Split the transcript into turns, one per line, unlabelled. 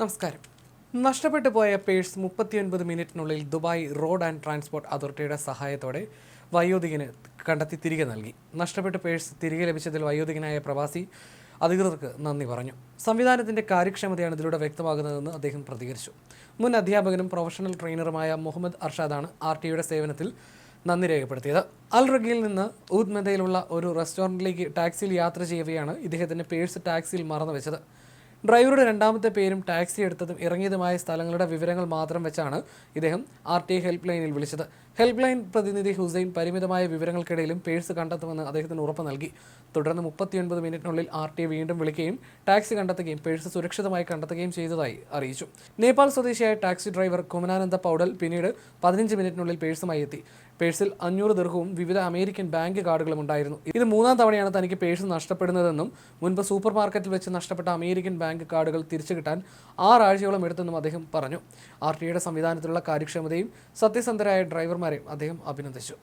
നമസ്കാരം. നഷ്ടപ്പെട്ടു പോയ പേഴ്സ് മുപ്പത്തിയൊൻപത് മിനിറ്റിനുള്ളിൽ ദുബായ് റോഡ് ആൻഡ് ട്രാൻസ്പോർട്ട് അതോറിറ്റിയുടെ സഹായത്തോടെ വയോധികന് കണ്ടെത്തി തിരികെ നൽകി. നഷ്ടപ്പെട്ട പേഴ്സ് തിരികെ ലഭിച്ചതിൽ വയോധികനായ പ്രവാസി അധികൃതർക്ക് നന്ദി പറഞ്ഞു. സംവിധാനത്തിന്റെ കാര്യക്ഷമതയാണ് ഇതിലൂടെ വ്യക്തമാകുന്നതെന്ന് അദ്ദേഹം പ്രതികരിച്ചു. മുൻ അധ്യാപകനും പ്രൊഫഷണൽ ട്രെയിനറുമായ മുഹമ്മദ് അർഷാദാണ് ആർ ടിയുടെ സേവനത്തിൽ നന്ദി രേഖപ്പെടുത്തിയത്. അൽ റഗിയിൽ നിന്ന് ഊദ്മെതയിലുള്ള ഒരു റെസ്റ്റോറന്റിലേക്ക് ടാക്സിയിൽ യാത്ര ചെയ്യവെയാണ് ഇദ്ദേഹത്തിന്റെ പേഴ്സ് ടാക്സിയിൽ മറന്നു വെച്ചത് ഡ്രൈവറുടെ രണ്ടാമത്തെ പേരും ടാക്സി എടുത്തതും ഇറങ്ങിയതുമായ സ്ഥലങ്ങളുടെ വിവരങ്ങൾ മാത്രം വെച്ചാണ് ഇദ്ദേഹം ആർ ടി ഹെൽപ്പ് ലൈനിൽ വിളിച്ചത്. ഹെൽപ്പ് ലൈൻ പ്രതിനിധി ഹുസൈൻ പരിമിതമായ വിവരങ്ങൾക്കിടയിലും പേഴ്സ് കണ്ടെത്തുമെന്ന് അദ്ദേഹത്തിന് ഉറപ്പ് നൽകി. തുടർന്ന് മുപ്പത്തിയൊൻപത് മിനിറ്റിനുള്ളിൽ ആർ ടി വീണ്ടും വിളിക്കുകയും ടാക്സി കണ്ടെത്തുകയും പേഴ്സ് സുരക്ഷിതമായി കണ്ടെത്തുകയും ചെയ്തതായി അറിയിച്ചു. നേപ്പാൾ സ്വദേശിയായ ടാക്സി ഡ്രൈവർ കുമനാനന്ദ പൗഡൽ പിന്നീട് പതിനഞ്ച് മിനിറ്റിനുള്ളിൽ പേഴ്സുമായി എത്തി. പേഴ്സിൽ അഞ്ഞൂറ് ദീർഘവും വിവിധ അമേരിക്കൻ ബാങ്ക് കാർഡുകളും ഉണ്ടായിരുന്നു ഇത് മൂന്നാം തവണയാണ് തനിക്ക് പേഴ്സ് നഷ്ടപ്പെടുന്നതെന്നും മുൻപ് സൂപ്പർ മാർക്കറ്റിൽ വെച്ച് നഷ്ടപ്പെട്ട അമേരിക്കൻ ബാങ്ക് കാർഡുകൾ തിരിച്ചു കിട്ടാൻ ആറാഴ്ചയോളം എടുത്തെന്നും അദ്ദേഹം പറഞ്ഞു. ആർ ടി സംവിധാനത്തിലുള്ള കാര്യക്ഷമതയും സത്യസന്ധരായ ഡ്രൈവർമാരെയും അദ്ദേഹം അഭിനന്ദിച്ചു.